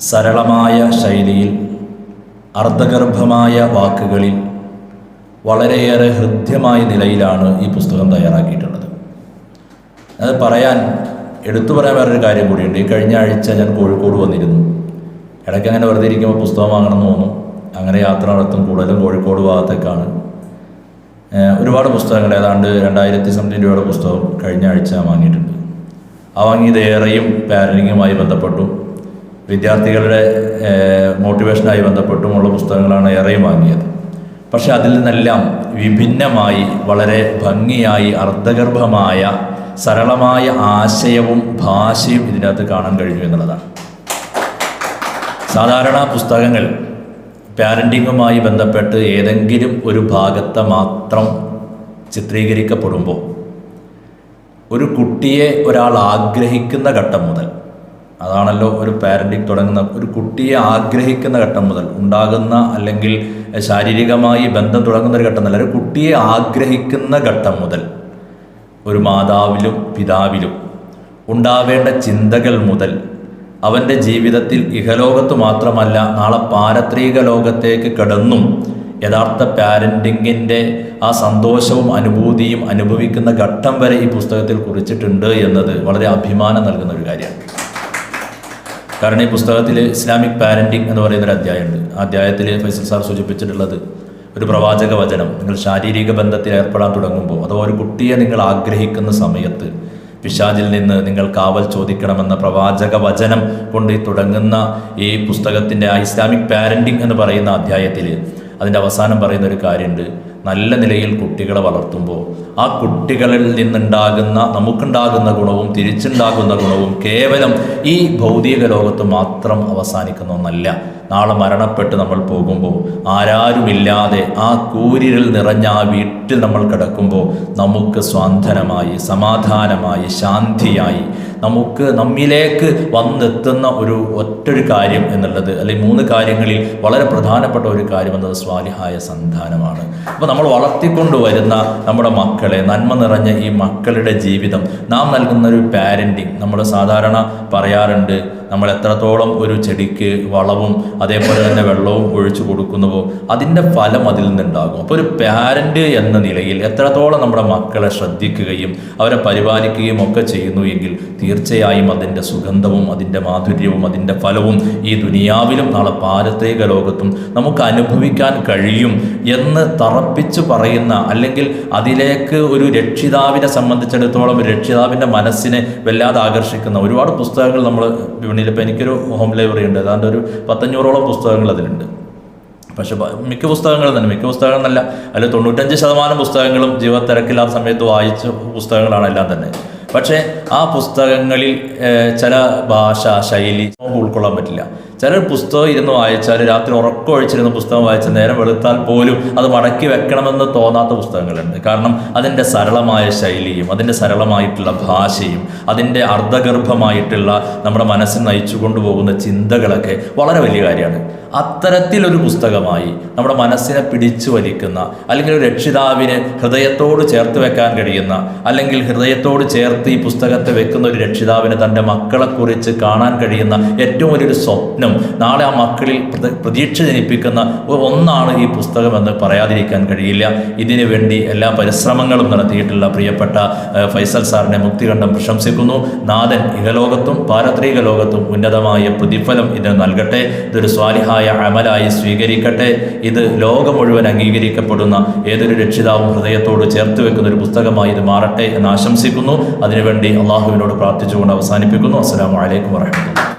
സരളമായ ശൈലിയിൽ അർദ്ധഗർഭമായ വാക്കുകളിൽ വളരെയേറെ ഹൃദ്യമായ നിലയിലാണ് ഈ പുസ്തകം തയ്യാറാക്കിയിട്ടുള്ളത്. അത് പറയാൻ എടുത്തു പറയാൻ വേറൊരു കാര്യം കൂടിയുണ്ട്. ഈ കഴിഞ്ഞ ആഴ്ച ഞാൻ കോഴിക്കോട് വന്നിരുന്നു. ഇടയ്ക്ക് അങ്ങനെ വെറുതെ ഇരിക്കുമ്പോൾ പുസ്തകം വാങ്ങണമെന്ന് തോന്നും. അങ്ങനെ യാത്ര നടത്തും കൂടുതലും കോഴിക്കോട് ഭാഗത്തേക്കാണ്. ഒരുപാട് പുസ്തകങ്ങൾ ഏതാണ്ട് രണ്ടായിരത്തി സംതിങ് രൂപയുടെ പുസ്തകം കഴിഞ്ഞ ആഴ്ച വാങ്ങിയിട്ടുണ്ട്. ആ വാങ്ങിയത് ഏറെയും പാരലിങ്ങുമായി ബന്ധപ്പെട്ടും. വിദ്യാർത്ഥികളുടെ മോട്ടിവേഷനായി ബന്ധപ്പെട്ടുമുള്ള പുസ്തകങ്ങളാണ് ഏറെയും വാങ്ങിയത്. പക്ഷെ അതിൽ നിന്നെല്ലാം വിഭിന്നമായി വളരെ ഭംഗിയായി അർദ്ധഗർഭമായ സരളമായ ആശയവും ഭാഷയും ഇതിനകത്ത് കാണാൻ കഴിഞ്ഞു എന്നുള്ളതാണ്. സാധാരണ പുസ്തകങ്ങൾ പാരന്റിങ്ങുമായി ബന്ധപ്പെട്ട് ഏതെങ്കിലും ഒരു ഭാഗത്തെ മാത്രം ചിത്രീകരിക്കപ്പെടുമ്പോൾ ഒരു കുട്ടിയെ ഒരാൾ ആഗ്രഹിക്കുന്ന ഘട്ടം മുതൽ അതാണല്ലോ ഒരു പാരന്റിങ് തുടങ്ങുന്ന ഒരു കുട്ടിയെ ആഗ്രഹിക്കുന്ന ഘട്ടം മുതൽ ഉണ്ടാകുന്ന അല്ലെങ്കിൽ ശാരീരികമായി ബന്ധം തുടങ്ങുന്ന ഒരു ഘട്ടം മുതൽ ഒരു കുട്ടിയെ ആഗ്രഹിക്കുന്ന ഘട്ടം മുതൽ ഒരു മാതാവിലും പിതാവിലും ഉണ്ടാവേണ്ട ചിന്തകൾ മുതൽ അവന്റെ ജീവിതത്തിൽ ഇഹലോകത്ത് മാത്രമല്ല നാളെ പാരത്രിക ലോകത്തേക്ക് കടന്നും യഥാർത്ഥ പാരന്റിങ്ങിന്റെ ആ സന്തോഷവും അനുഭൂതിയും അനുഭവിക്കുന്ന ഘട്ടം വരെ ഈ പുസ്തകത്തിൽ കുറിച്ചിട്ടുണ്ട് എന്നത് വളരെ അഭിമാനം നൽകുന്ന ഒരു കാര്യമാണ്. കാരണം ഈ പുസ്തകത്തിൽ ഇസ്ലാമിക് പാരന്റിങ് എന്ന് പറയുന്ന ഒരു അധ്യായമുണ്ട്. ആ അധ്യായത്തിൽ ഫൈസൽ സാർ സൂചിപ്പിച്ചിട്ടുള്ളത് ഒരു പ്രവാചക വചനം നിങ്ങൾ ശാരീരിക ബന്ധത്തിൽ ഏർപ്പെടാൻ തുടങ്ങുമ്പോൾ അഥവാ ഒരു കുട്ടിയെ നിങ്ങൾ ആഗ്രഹിക്കുന്ന സമയത്ത് പിശാചിൽ നിന്ന് നിങ്ങൾ കാവൽ ചോദിക്കണമെന്ന പ്രവാചക വചനം കൊണ്ട് തുടങ്ങുന്ന ഈ പുസ്തകത്തിന്റെ ആ ഇസ്ലാമിക് പാരന്റിങ് എന്ന് പറയുന്ന അധ്യായത്തിൽ അതിന്റെ അവസാനം പറയുന്ന ഒരു കാര്യമുണ്ട്. നല്ല നിലയിൽ കുട്ടികളെ വളർത്തുമ്പോൾ ആ കുട്ടികളിൽ നിന്നുണ്ടാകുന്ന നമുക്കുണ്ടാകുന്ന ഗുണവും തിരിച്ചുണ്ടാകുന്ന ഗുണവും കേവലം ഈ ഭൗതിക ലോകത്ത് മാത്രം അവസാനിക്കുന്ന ഒന്നല്ല നാളെ മരണപ്പെട്ട് നമ്മൾ പോകുമ്പോൾ ആരാരുമില്ലാതെ ആ കൂരിരിൽ നിറഞ്ഞ ആ വീട്ടിൽ നമ്മൾ കിടക്കുമ്പോൾ നമുക്ക് സ്വാന്തനമായി സമാധാനമായി ശാന്തിയായി നമുക്ക് നമ്മിലേക്ക് വന്നെത്തുന്ന ഒരു ഒറ്റൊരു കാര്യം എന്നുള്ളത് അല്ലെങ്കിൽ മൂന്ന് കാര്യങ്ങളിൽ വളരെ പ്രധാനപ്പെട്ട ഒരു കാര്യം എന്നത് സ്വാലിഹായ സന്താനമാണ്. അപ്പോൾ നമ്മൾ വളർത്തിക്കൊണ്ട് വരുന്ന നമ്മുടെ മക്കളെ നന്മ നിറഞ്ഞ ഈ മക്കളുടെ ജീവിതം നാം നൽകുന്ന ഒരു പാരന്റിങ് നമ്മൾ സാധാരണ പറയാറുണ്ട് നമ്മൾ എത്രത്തോളം ഒരു ചെടിക്ക് വളവും അതേപോലെ തന്നെ വെള്ളവും ഒഴിച്ചു കൊടുക്കുന്നുവോ അതിന്റെ ഫലം അതിൽ നിന്നുണ്ടാകും. അപ്പോൾ ഒരു പാരന്റ് എന്ന നിലയിൽ എത്രത്തോളം നമ്മുടെ മക്കളെ ശ്രദ്ധിക്കുകയും അവരെ പരിപാലിക്കുകയും ഒക്കെ ചെയ്യുന്നു എങ്കിൽ തീർച്ചയായും അതിന്റെ സുഗന്ധവും അതിന്റെ മാധുര്യവും അതിന്റെ ഫലവും ഈ ദുനിയാവിലും നാളെ പാരത്രിക ലോകത്തും നമുക്ക് അനുഭവിക്കാൻ കഴിയും എന്ന് തറപ്പിച്ചു പറയുന്ന അല്ലെങ്കിൽ അതിലേക്ക് ഒരു രക്ഷിതാവിനെ സംബന്ധിച്ചിടത്തോളം രക്ഷിതാവിന്റെ മനസ്സിനെ വല്ലാതെ ആകർഷിക്കുന്ന ഒരുപാട് പുസ്തകങ്ങൾ നമ്മൾ വിപണിയിൽ ഇപ്പോൾ എനിക്കൊരു ഹോം ലൈബ്രറി ഉണ്ട്. ഏതാണ്ട് ഒരു പത്തഞ്ഞൂറോളം പുസ്തകങ്ങൾ അതിലുണ്ട്. പക്ഷെ മിക്ക പുസ്തകങ്ങളും തന്നെ മിക്ക പുസ്തകങ്ങൾ എന്നല്ല അതിൽ തൊണ്ണൂറ്റഞ്ച് ശതമാനം പുസ്തകങ്ങളും ജീവ തിരക്കില്ലാത്ത സമയത്ത് വായിച്ച പുസ്തകങ്ങളാണ് എല്ലാം തന്നെ. പക്ഷേ ആ പുസ്തകങ്ങളിൽ ചില ഭാഷ ശൈലി ഉൾക്കൊള്ളാൻ പറ്റില്ല. ചില പുസ്തകം ഇരുന്ന് വായിച്ചാൽ രാത്രി ഉറക്കം ഒഴിച്ചിരുന്ന പുസ്തകം വായിച്ച് നേരം വെളുത്താൽ പോലും അത് മടക്കി വെക്കണമെന്ന് തോന്നാത്ത പുസ്തകങ്ങളുണ്ട്. കാരണം അതിന്റെ സരളമായ ശൈലിയും അതിന്റെ സരളമായിട്ടുള്ള ഭാഷയും അതിന്റെ അർദ്ധഗർഭമായിട്ടുള്ള നമ്മുടെ മനസ്സിൽ നയിച്ചു കൊണ്ടുപോകുന്ന ചിന്തകളൊക്കെ വളരെ വലിയ കാര്യമാണ്. അത്തരത്തിലൊരു പുസ്തകമായി നമ്മുടെ മനസ്സിനെ പിടിച്ചു വലിക്കുന്ന അല്ലെങ്കിൽ ഒരു രക്ഷിതാവിന് ഹൃദയത്തോട് ചേർത്ത് വെക്കാൻ കഴിയുന്ന അല്ലെങ്കിൽ ഹൃദയത്തോട് ചേർത്ത് ഈ പുസ്തകത്തെ വെക്കുന്ന ഒരു രക്ഷിതാവിന് തന്റെ മക്കളെക്കുറിച്ച് കാണാൻ കഴിയുന്ന ഏറ്റവും വലിയൊരു സ്വപ്നം നാളെ ആ മക്കളിൽ പ്രതീക്ഷ ജനിപ്പിക്കുന്ന ഒന്നാണ് ഈ പുസ്തകമെന്ന് പറയാതിരിക്കാൻ കഴിയില്ല. ഇതിനു വേണ്ടി എല്ലാ പരിശ്രമങ്ങളും നടത്തിയിട്ടുള്ള പ്രിയപ്പെട്ട ഫൈസൽ സാറിനെ മുക്തികണ്ഠം പ്രശംസിക്കുന്നു. നാഥൻ ഇഹലോകത്തും പാരത്രിക ലോകത്തും ഉന്നതമായ പ്രതിഫലം ഇതിന് നൽകട്ടെ. ഇതൊരു സ്വാലിഹായ അമലായി സ്വീകരിക്കട്ടെ. ഇത് ലോകം മുഴുവൻ അംഗീകരിക്കപ്പെടുന്ന ഏതൊരു രക്ഷിതാവും ഹൃദയത്തോട് ചേർത്ത് വെക്കുന്ന ഒരു പുസ്തകമായി ഇത് മാറട്ടെ എന്ന് ആശംസിക്കുന്നു. അതിനുവേണ്ടി അള്ളാഹുവിനോട് പ്രാർത്ഥിച്ചുകൊണ്ട് അവസാനിപ്പിക്കുന്നു. അസ്സാം വലൈക്കും വറഹമത്തുള്ള